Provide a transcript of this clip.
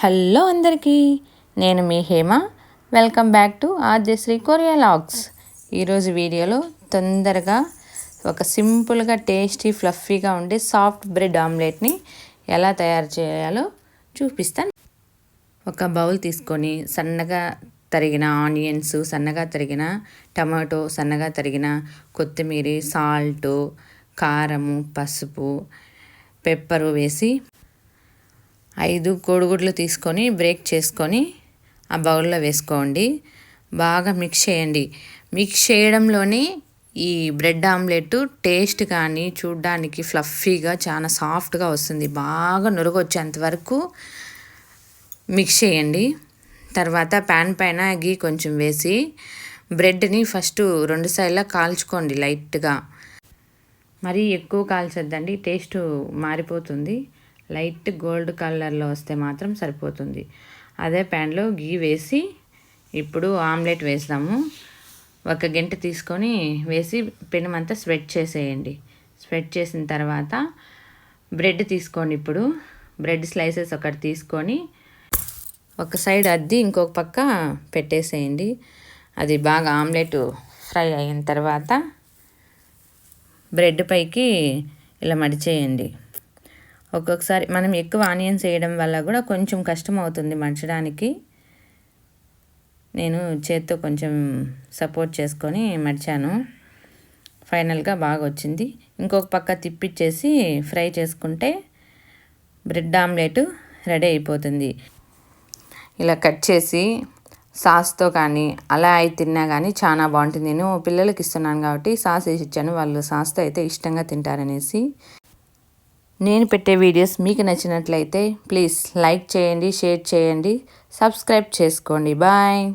Hello అందరికీ నేను మీ Hema. Welcome back to Aadyasri Korea logs. ఈరోజు వీడియోలో తొందరగా ఒక సింపుల్గా టేస్టీ ఫ్లఫీగా ఉండే సాఫ్ట్ బ్రెడ్ ఆమ్లెట్ని ఎలా తయారు చేయాలో చూపిస్తాను. ఒక బౌల్ తీసుకొని సన్నగా తరిగిన ఆనియన్స్ సన్నగా తరిగిన టమాటో సన్నగా తరిగిన కొత్తిమీర సాల్ట్ కారము పసుపు పెప్పరు వేసి ఐదు కోడిగుడ్లు తీసుకొని బ్రేక్ చేసుకొని ఆ బౌల్లో వేసుకోండి. బాగా మిక్స్ చేయండి. మిక్స్ చేయడంలోనే ఈ బ్రెడ్ ఆమ్లెట్ టేస్ట్ కానీ చూడ్డానికి ఫ్లఫీగా చాలా సాఫ్ట్గా వస్తుంది. బాగా నురగొచ్చేంత వరకు మిక్స్ చేయండి. తర్వాత ప్యాన్ పైన గీ కొంచెం వేసి బ్రెడ్ని ఫస్ట్ రెండు సైడ్లా కాల్చుకోండి లైట్గా. మరీ ఎక్కువ కాల్చొద్దండి టేస్ట్ మారిపోతుంది. లైట్ గోల్డ్ కలర్లో వస్తే మాత్రం సరిపోతుంది. అదే ప్యాన్లో గీ వేసి ఇప్పుడు ఆమ్లెట్ వేస్తాము. ఒక గంట తీసుకొని వేసి పెనుమంతా స్వెట్ చేసేయండి. స్వెట్ చేసిన తర్వాత బ్రెడ్ తీసుకోండి ఇప్పుడు. బ్రెడ్ స్లైసెస్ ఒకటి తీసుకొని ఒక సైడ్ అద్ది ఇంకొక పక్క పెట్టేసేయండి. అది బాగా ఆమ్లెట్ ఫ్రై అయిన తర్వాత బ్రెడ్ పైకి ఇలా మడిచేయండి. ఒక్కొక్కసారి మనం ఎక్కువ ఆనియన్స్ వేయడం వల్ల కూడా కొంచెం కష్టం అవుతుంది మడచడానికి నేను చేత్తో కొంచెం సపోర్ట్ చేసుకొని మడిచాను ఫైనల్గా బాగా వచ్చింది. ఇంకొక పక్క తిప్పిచ్చేసి ఫ్రై చేసుకుంటే బ్రెడ్ ఆమ్లెట్ రెడీ అయిపోతుంది. ఇలా కట్ చేసి సాస్తో కానీ అలా అయి తిన్నా కానీ చాలా బాగుంటుంది. నేను పిల్లలకి ఇస్తున్నాను కాబట్టి సాస్ వేసి ఇచ్చాను. వాళ్ళు సాస్తో అయితే ఇష్టంగా తింటారనేసి. నేను పెట్టే వీడియోస్ మీకు నచ్చినట్లయితే ప్లీజ్ లైక్ చేయండి షేర్ చేయండి సబ్స్క్రైబ్ చేసుకోండి. బాయ్.